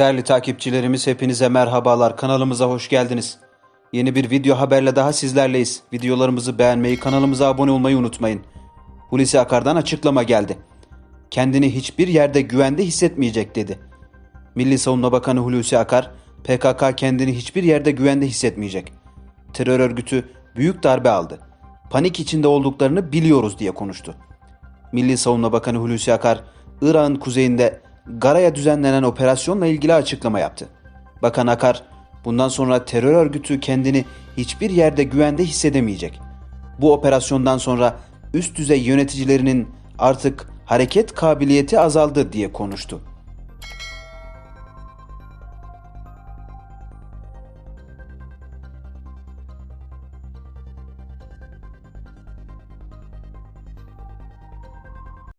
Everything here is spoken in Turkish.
Değerli takipçilerimiz hepinize merhabalar. Kanalımıza hoş geldiniz. Yeni bir video haberle daha sizlerleyiz. Videolarımızı beğenmeyi, kanalımıza abone olmayı unutmayın. Hulusi Akar'dan açıklama geldi. Kendini hiçbir yerde güvende hissetmeyecek dedi. Milli Savunma Bakanı Hulusi Akar, PKK kendini hiçbir yerde güvende hissetmeyecek. Terör örgütü büyük darbe aldı. Panik içinde olduklarını biliyoruz diye konuştu. Milli Savunma Bakanı Hulusi Akar, Irak'ın kuzeyinde Gara'ya düzenlenen operasyonla ilgili açıklama yaptı. Bakan Akar, bundan sonra terör örgütü kendini hiçbir yerde güvende hissedemeyecek. Bu operasyondan sonra üst düzey yöneticilerinin artık hareket kabiliyeti azaldı diye konuştu.